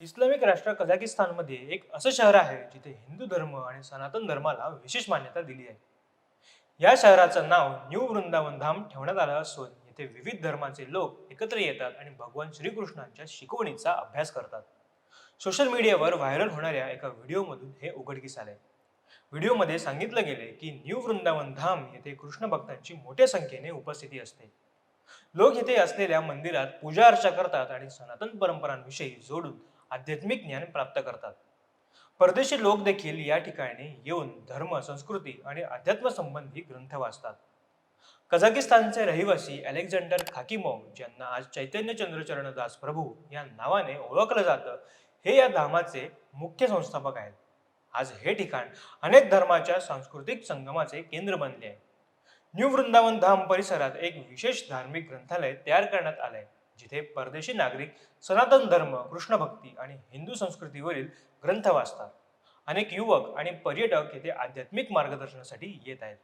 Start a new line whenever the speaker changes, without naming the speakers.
Islamic राष्ट्र कझाकिस्तानमध्ये एक असं शहर आहे जिथे हिंदू धर्म आणि सनातन धर्माला विशेष मान्यता दिली आहे. या शहराचं नाव न्यू वृंदावन धाम ठेवण्यात आलं असून येथे विविध धर्माचे लोक एकत्र येतात आणि भगवान श्रीकृष्णांच्या शिकवणीचा अभ्यास करतात. सोशल मीडियावर व्हायरल होणाऱ्या एका व्हिडिओमधून हे उघडकीस आले व्हिडिओमध्ये सांगितलं गेले की न्यू वृंदावन धाम येथे कृष्ण भक्तांची मोठ्या संख्येने उपस्थिती असते. लोक येथे असलेल्या मंदिरात पूजा अर्चा करतात आणि सनातन परंपरांविषयी जोडून आध्यात्मिक ज्ञान प्राप्त करतात. परदेशी लोक देखील या ठिकाणी येऊन धर्म संस्कृती आणि अध्यात्म संबंधी ग्रंथ वाचतात. कझाकिस्तानचे रहिवासी अलेक्झांडर खाकिमोव ज्यांना आज चैतन्य चंद्रचरण दास प्रभू या नावाने ओळखलं जातं हे या धामाचे मुख्य संस्थापक आहेत. आज हे ठिकाण अनेक धर्माच्या सांस्कृतिक संगमाचे केंद्र बनले आहे. न्यू वृंदावन धाम परिसरात एक विशेष धार्मिक ग्रंथालय तयार करण्यात आलंय. जिथे परदेशी नागरिक सनातन धर्म कृष्ण भक्ती आणि हिंदू संस्कृतीवरील ग्रंथ वाचतात. अनेक युवक आणि पर्यटक येथे आध्यात्मिक मार्गदर्शनासाठी येत आहेत.